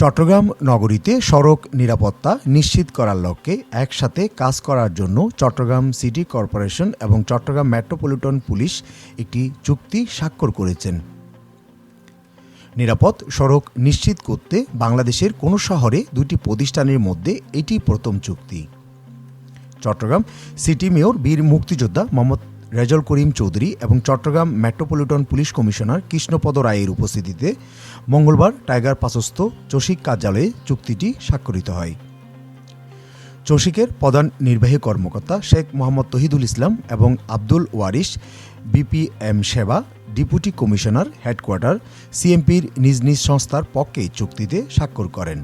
চট্টগ্রাম নগরীতে সড়ক নিরাপত্তা নিশ্চিত করার লক্ষ্যে একসাথে কাজ করার জন্য চট্টগ্রাম সিটি কর্পোরেশন এবং চট্টগ্রাম মেট্রোপলিটন পুলিশ একটি চুক্তি স্বাক্ষর করেছেন। নিরাপদ সড়ক নিশ্চিত করতে বাংলাদেশের কোনো শহরে দুটি প্রতিষ্ঠানের মধ্যে এটি প্রথম চুক্তি। চট্টগ্রাম সিটি মেয়র বীর মুক্তিযোদ্ধা মোহাম্মদ রেজল করিম চৌধুরী এবং Chattogram metropolitan police commissioner Krishnapada রায়ের উপস্থিতিতে মঙ্গলবার টাইগার পাশস্থ চসিক কার্যালয়ে চুক্তিটি স্বাক্ষরিত হয়। চসিকের প্রধান নির্বাহী কর্মকর্তা শেখ মোহাম্মদ তহিদুল ইসলাম এবং আব্দুল ওয়ারিশ, বিপিএম সেবা, ডিপুটি কমিশনার হেডকোয়ার্টার, সিএমপির নিজ নিজ সংস্থার পক্ষে চুক্তিতে স্বাক্ষর করেন।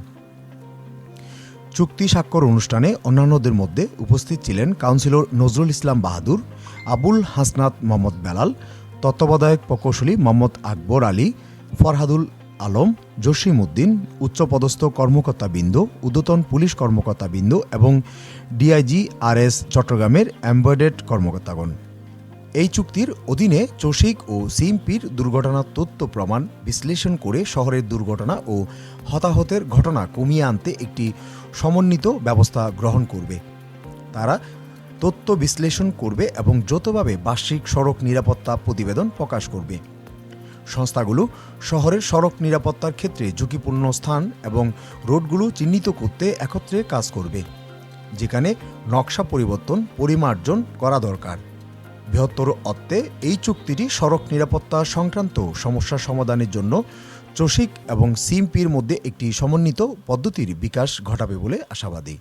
চুক্তি স্বাক্ষর অনুষ্ঠানে অন্যান্যদের মধ্যে উপস্থিত ছিলেন কাউন্সিলর নজরুল ইসলাম বাহাদুর, আবুল হাসনাত মোহাম্মদ বেলাল, তত্ত্বাবধায়ক প্রকৌশলী মোহাম্মদ আকবর আলী, ফরহাদুল আলম, জসিম উদ্দিন, উচ্চপদস্থ কর্মকর্তাবৃন্দ উদ্যতন পুলিশ কর্মকর্তাবৃন্দ এবং ডিআইজি আর এস চট্টগ্রামের এমব্রয়ডেড কর্মকর্তাগণ। এই চুক্তির অধীনে চসিক ও সিএমপির দুর্ঘটনার তথ্য প্রমাণ, বিশ্লেষণ করে শহরের দুর্ঘটনা ও হতাহতের ঘটনা কমিয়ে আনতে একটি সমন্বিত ব্যবস্থা গ্রহণ করবে। তারা তথ্য বিশ্লেষণ করবে এবং যৌথভাবে বার্ষিক সড়ক নিরাপত্তা প্রতিবেদন প্রকাশ করবে। সংস্থাগুলো শহরের সড়ক নিরাপত্তার ক্ষেত্রে ঝুঁকিপূর্ণ স্থান এবং রোডগুলো চিহ্নিত করতে একত্রে কাজ করবে, যেখানে নকশা পরিবর্তন, পরিমার্জন করা দরকার। বৃহত্তর অর্থে এই চুক্তিটি সড়ক নিরাপত্তা সংক্রান্ত সমস্যা সমাধানের জন্য চসিক এবং সিমপির মধ্যে একটি সমন্বিত পদ্ধতির বিকাশ ঘটাবে বলে আশাবাদী।